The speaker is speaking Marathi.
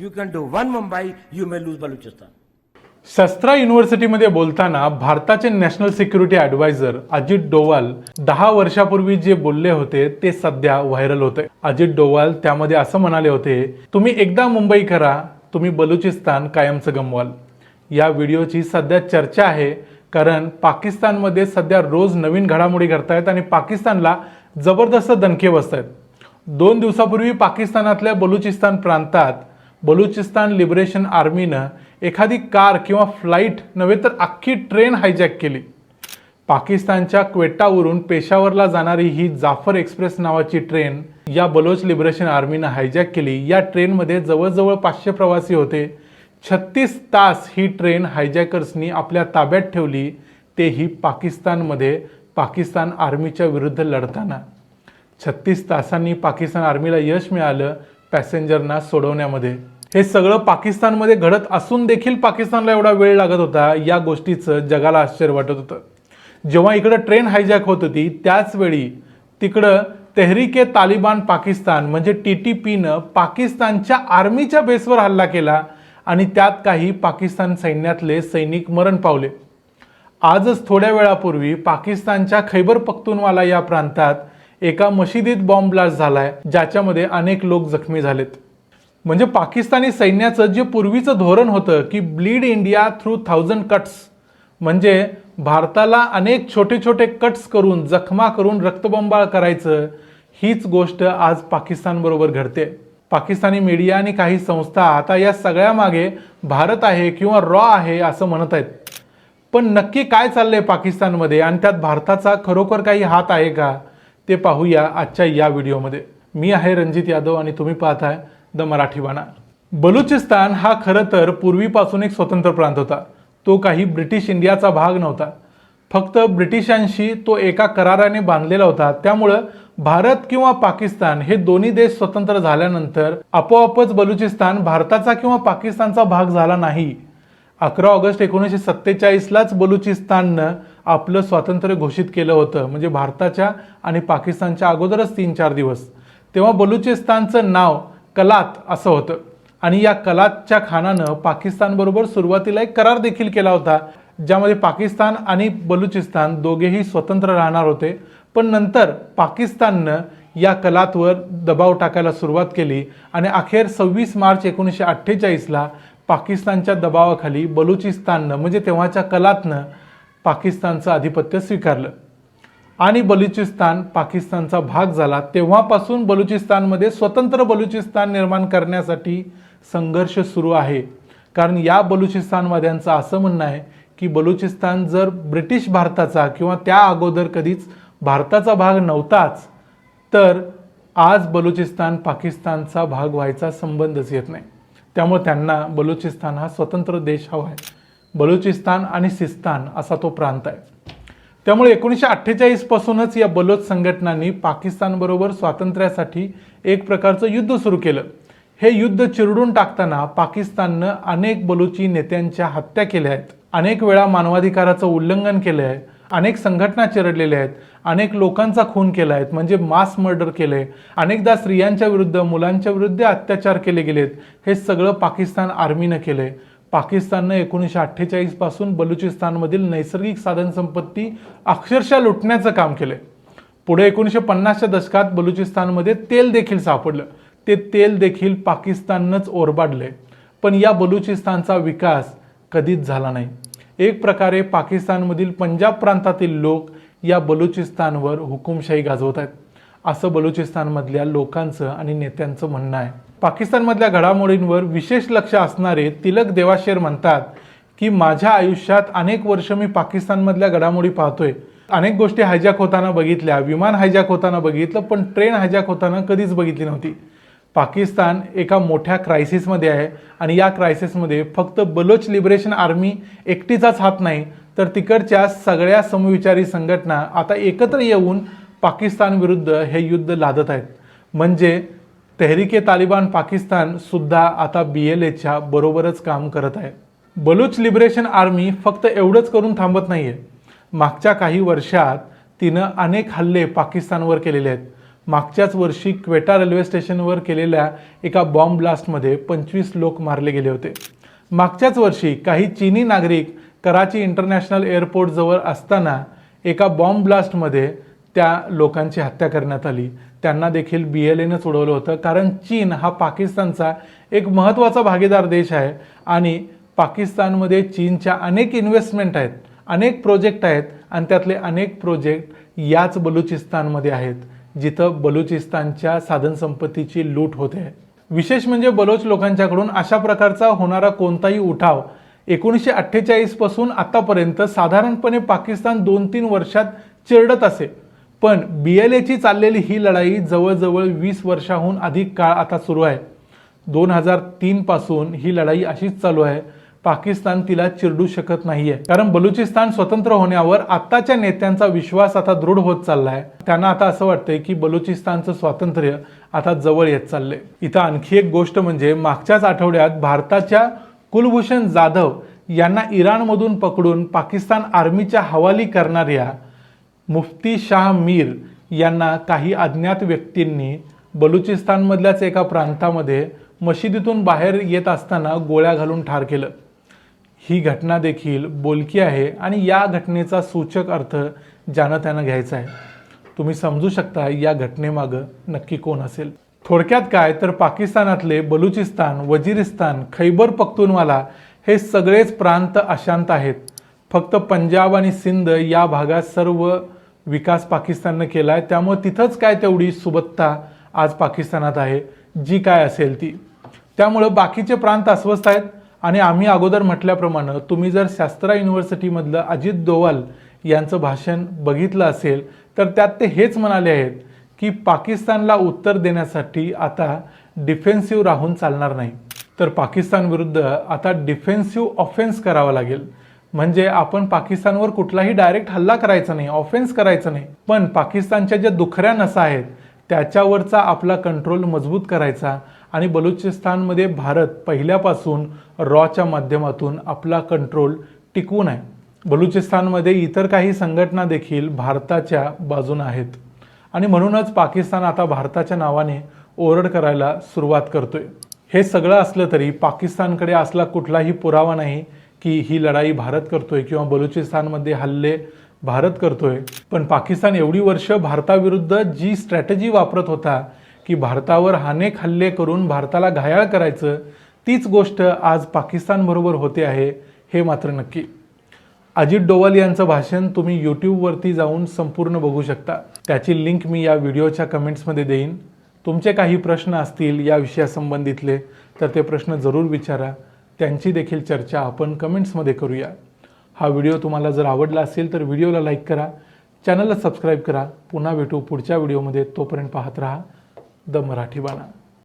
You can do one Mumbai you may lose Balochistan शस्त्रा युनिव्हर्सिटीमध्ये बोलताना भारताचे national security adviser Ajit Doval दहा वर्षापूर्वी जे बोलले होते ते सध्या व्हायरल होते. अजित डोवाल त्यामध्ये असं म्हणाले होते तुम्ही एकदा मुंबई करा तुम्ही बलुचिस्तान कायमचं गमवाल. या व्हिडिओची सध्या चर्चा आहे कारण पाकिस्तानमध्ये सध्या रोज नवीन घडामोडी घडतायत आणि पाकिस्तानला जबरदस्त दणके बसत आहेत दोन दिवसापूर्वी पाकिस्तानातल्या बलुचिस्तान प्रांतात बलुचिस्तान लिबरेशन आर्मीनं एखादी कार किंवा फ्लाईट नव्हे तर अख्खी ट्रेन हायजॅक केली. पाकिस्तानच्या क्वेटावरून पेशावरला जाणारी ही जाफर एक्सप्रेस नावाची ट्रेन या बलोच लिबरेशन आर्मीनं हायजॅक केली. या ट्रेनमध्ये जवळजवळ पाचशे प्रवासी होते. छत्तीस तास ही ट्रेन हायजॅकर्सनी आपल्या ताब्यात ठेवली. तेही पाकिस्तानमध्ये पाकिस्तान आर्मीच्या विरुद्ध लढताना. छत्तीस तासांनी पाकिस्तान आर्मीला यश मिळालं. पॅसेंजरना सोडवण्यामध्ये. हे सगळं पाकिस्तानमध्ये घडत असून देखील पाकिस्तानला एवढा वेळ लागत होता या गोष्टीचं जगाला आश्चर्य वाटत होतं. जेव्हा इकडं ट्रेन हायजॅक होत होती त्याचवेळी तिकडं तेहरीके तालिबान पाकिस्तान म्हणजे टी टी पीनं पाकिस्तानच्या आर्मीच्या बेसवर हल्ला केला आणि त्यात काही पाकिस्तान सैन्यातले सैनिक मरण पावले. आजच थोड्या वेळापूर्वी पाकिस्तानच्या खैबर पख्तूनवाला या प्रांतात एका मशिदीत बॉम्ब ब्लास्ट झालाय ज्याच्यामध्ये अनेक लोक जखमी झालेत. म्हणजे पाकिस्तानी सैन्याचं जे पूर्वीचं धोरण होतं की bleed India through thousand cuts म्हणजे भारताला अनेक छोटे छोटे कट्स करून जखमा करून रक्तबंबाळ करायचं हीच गोष्ट आज पाकिस्तानबरोबर घडते. पाकिस्तानी मीडिया आणि काही संस्था आता या सगळ्यामागे भारत आहे किंवा रॉ आहे असं म्हणत आहेत. पण नक्की काय चाललंय पाकिस्तानमध्ये? आणि त्यात भारताचा खरोखर काही हात आहे का? ते पाहूया आजच्या या व्हिडिओमध्ये. मी आहे रणजित यादव आणि तुम्ही पाहताय द मराठी बाणा बलुचिस्तान हा खरं तर पूर्वीपासून एक स्वतंत्र प्रांत होता. तो काही ब्रिटिश इंडियाचा भाग नव्हता. फक्त ब्रिटिशांशी तो एका कराराने बांधलेला होता. त्यामुळं भारत किंवा पाकिस्तान हे दोन्ही देश स्वतंत्र झाल्यानंतर आपोआपच बलुचिस्तान भारताचा किंवा पाकिस्तानचा भाग झाला नाही. अकरा ऑगस्ट एकोणीसशे सत्तेचाळीसलाच बलुचिस्ताननं आपलं स्वातंत्र्य घोषित केलं होतं. म्हणजे भारताच्या आणि पाकिस्तानच्या अगोदरच तीन चार दिवस. तेव्हा बलुचिस्तानचं नाव कलात असं होतं. आणि या कलातच्या खानानं पाकिस्तानबरोबर सुरुवातीला एक करार देखील केला होता ज्यामध्ये पाकिस्तान आणि बलुचिस्तान दोघेही स्वतंत्र राहणार होते. पण नंतर पाकिस्ताननं या कलातवर दबाव टाकायला सुरुवात केली आणि अखेर सव्वीस मार्च एकोणीसशे अठ्ठेचाळीसला पाकिस्तानच्या दबावाखाली बलुचिस्ताननं म्हणजे तेव्हाच्या कलातनं पाकिस्तानचं आधिपत्य स्वीकारलं. आणि बलुचिस्तान पाकिस्तानचा भाग झाला. तेव्हापासून बलुचिस्तानमध्ये स्वतंत्र बलुचिस्तान निर्माण करण्यासाठी संघर्ष सुरू आहे. कारण या बलुचिस्तानवाद्यांचं असं म्हणणं आहे की बलुचिस्तान जर ब्रिटिश भारताचा किंवा त्या अगोदर कधीच भारताचा भाग नव्हताच तर आज बलुचिस्तान पाकिस्तानचा भाग व्हायचा संबंधच येत नाही. त्यामुळे त्यांना बलुचिस्तान हा स्वतंत्र देश हवा आहे. बलुचिस्तान आणि सिस्तान असा तो प्रांत आहे. त्यामुळे एकोणीसशे अठ्ठेचाळीस पासूनच या बलोच संघटनांनी पाकिस्तानबरोबर स्वातंत्र्यासाठी एक प्रकारचं युद्ध सुरू केलं. हे युद्ध चिरडून टाकताना पाकिस्ताननं अनेक बलुची नेत्यांच्या हत्या केल्या आहेत. अनेक वेळा मानवाधिकाराचं उल्लंघन केलं आहे अनेक संघटना चिरडलेल्या आहेत. अनेक लोकांचा खून केला आहेत म्हणजे मास मर्डर केले अनेकदा स्त्रियांच्या विरुद्ध मुलांच्या विरुद्ध अत्याचार केले गेलेत. हे सगळं पाकिस्तान आर्मीनं केलंय. पाकिस्ताननं एकोणीसशे अठ्ठेचाळीसपासून बलुचिस्तानमधील नैसर्गिक साधनसंपत्ती अक्षरशः लुटण्याचं काम केलंय. पुढे एकोणीसशे पन्नासच्या दशकात बलुचिस्तानमध्ये तेल देखील सापडलं. ते तेल देखील पाकिस्ताननंच ओरबाडलंय. पण या बलुचिस्तानचा विकास कधीच झाला नाही. एक प्रकारे पाकिस्तानमधील पंजाब प्रांतातील लोक या बलुचिस्तानवर हुकुमशाही गाजवत आहेत. असं बलुचिस्तानमधल्या लोकांचं आणि नेत्यांचं म्हणणं आहे. पाकिस्तानमधल्या घडामोडींवर विशेष लक्ष असणारे तिलक देवाशेर म्हणतात की माझ्या आयुष्यात अनेक वर्ष मी पाकिस्तानमधल्या घडामोडी पाहतोय. अनेक गोष्टी हायजॅक होताना बघितल्या विमान हायजॅक होताना बघितलं पण ट्रेन हायजॅक होताना कधीच बघितली नव्हती. पाकिस्तान एका मोठ्या क्रायसिसमध्ये आहे आणि या क्रायसिसमध्ये फक्त बलोच लिबरेशन आर्मी एकटीचाच हात नाही तर तिकडच्या सगळ्या समविचारी संघटना आता एकत्र येऊन पाकिस्तान विरुद्ध हे युद्ध लादत आहेत. म्हणजे तेहरीके तालिबान पाकिस्तान सुद्धा आता बी एल एच्या बरोबरच काम करत आहे. बलूच लिबरेशन आर्मी फक्त एवढंच करून थांबत नाही आहे मागच्या काही वर्षात तिनं अनेक हल्ले पाकिस्तानवर केलेले आहेत. मागच्याच वर्षी क्वेटा रेल्वे स्टेशनवर केलेल्या एका बॉम्ब ब्लास्टमध्ये पंचवीस लोक मारले गेले होते. मागच्याच वर्षी काही चीनी नागरिक कराची इंटरनॅशनल एअरपोर्टजवळ असताना एका बॉम्ब ब्लास्टमध्ये त्या लोकांची हत्या करण्यात आली. त्यांना देखील बी एल एनं उडवलं होतं. कारण चीन हा पाकिस्तानचा एक महत्त्वाचा भागीदार देश आहे आणि पाकिस्तानमध्ये चीनच्या अनेक इन्व्हेस्टमेंट आहेत अनेक प्रोजेक्ट आहेत आणि त्यातले अनेक प्रोजेक्ट याच बलुचिस्तानमध्ये आहेत जिथं बलुचिस्तानच्या साधनसंपत्तीची लूट होते. आहे विशेष म्हणजे बलोच लोकांच्याकडून अशा प्रकारचा होणारा कोणताही उठाव एकोणीसशे अठ्ठेचाळीसपासून आत्तापर्यंत आतापर्यंत साधारणपणे पाकिस्तान दोन तीन वर्षात चिरडत असे. पण बी एल एची चाललेली ही लढाई जवळजवळ वीस वर्षाहून अधिक काळ आता सुरू आहे. दोन हजार तीनपासून ही लढाई अशीच चालू आहे. पाकिस्तान तिला चिरडू शकत नाहीये. कारण बलुचिस्तान स्वतंत्र होण्यावर आत्ताच्या नेत्यांचा विश्वास आता दृढ होत चाललाय. त्यांना आता असं वाटतंय की बलुचिस्तानचं स्वातंत्र्य आता जवळ येत चाललंय. इथं आणखी एक गोष्ट म्हणजे मागच्याच आठवड्यात भारताच्या कुलभूषण जाधव यांना इराणमधून पकडून पाकिस्तान आर्मीच्या हवाली करणाऱ्या मुफ्ती शाह मीर यांना काही अज्ञात व्यक्तींनी बलुचिस्तानमधल्याच एका प्रांतामध्ये मशिदीतून बाहेर येत असताना गोळ्या घालून ठार केलं. ही घटना देखील बोलकी आहे आणि या घटनेचा सूचक अर्थ ज्यानं त्यानं घ्यायचा आहे. तुम्ही समजू शकता या घटनेमागं नक्की कोण असेल. थोडक्यात काय तर पाकिस्तानातले बलुचिस्तान वजिरिस्तान खैबर पख्तूनवाला हे सगळेच प्रांत अशांत आहेत. फक्त पंजाब आणि सिंध या भागात सर्व विकास पाकिस्ताननं केला आहे त्यामुळे तिथंच काय तेवढी सुबत्ता आज पाकिस्तानात आहे जी काय असेल ती. त्यामुळं बाकीचे प्रांत अस्वस्थ आहेत आणि आम्ही अगोदर म्हटल्याप्रमाणे तुम्ही जर शास्त्रा युनिव्हर्सिटीमधलं अजित दोवाल यांचं भाषण बघितलं असेल तर त्यात ते हेच म्हणाले आहेत की पाकिस्तानला उत्तर देण्यासाठी आता डिफेन्सिव्ह राहून चालणार नाही. तर पाकिस्तान विरुद्ध आता डिफेन्सिव्ह ऑफेन्स करावा लागेल. म्हणजे आपण पाकिस्तानवर कुठलाही डायरेक्ट हल्ला करायचा नाही ऑफेन्स करायचा नाही. पण पाकिस्तानच्या ज्या दुखऱ्या नसा आहेत त्याच्यावरचा आपला कंट्रोल मजबूत करायचा आणि बलुचिस्तानमध्ये भारत पहिल्यापासून रॉच्या माध्यमातून आपला कंट्रोल टिकवून आहे बलुचिस्तानमध्ये इतर काही संघटना देखील भारताच्या बाजून आहेत. आणि म्हणूनच पाकिस्तान आता भारताच्या नावाने ओरड करायला सुरुवात करतोय. हे सगळं असलं तरी पाकिस्तानकडे असला कुठलाही पुरावा नाही की ही लढाई भारत करतोय किंवा बलुचिस्तानमध्ये हल्ले भारत करतोय. पण पाकिस्तान एवढी वर्ष भारताविरुद्ध जी स्ट्रॅटेजी वापरत होता की भारतावर अनेक हल्ले करून भारताला घायाळ करायचं तीच गोष्ट आज पाकिस्तानबरोबर होते आहे हे मात्र नक्की. अजित डोवाल यांचं भाषण तुम्ही यूट्यूबवरती जाऊन संपूर्ण बघू शकता. त्याची लिंक मी या व्हिडिओच्या कमेंट्समध्ये देईन. तुमचे काही प्रश्न असतील या विषयासंबंधितले तर ते प्रश्न जरूर विचारा. त्यांची देखील चर्चा आपण कमेंट्समध्ये करूया. हा व्हिडिओ तुम्हाला जर आवडला असेल तर व्हिडिओला लाईक करा चॅनलला सबस्क्राईब करा. पुन्हा भेटू पुढच्या व्हिडिओमध्ये. तोपर्यंत पाहत राहा द मराठी बाणा.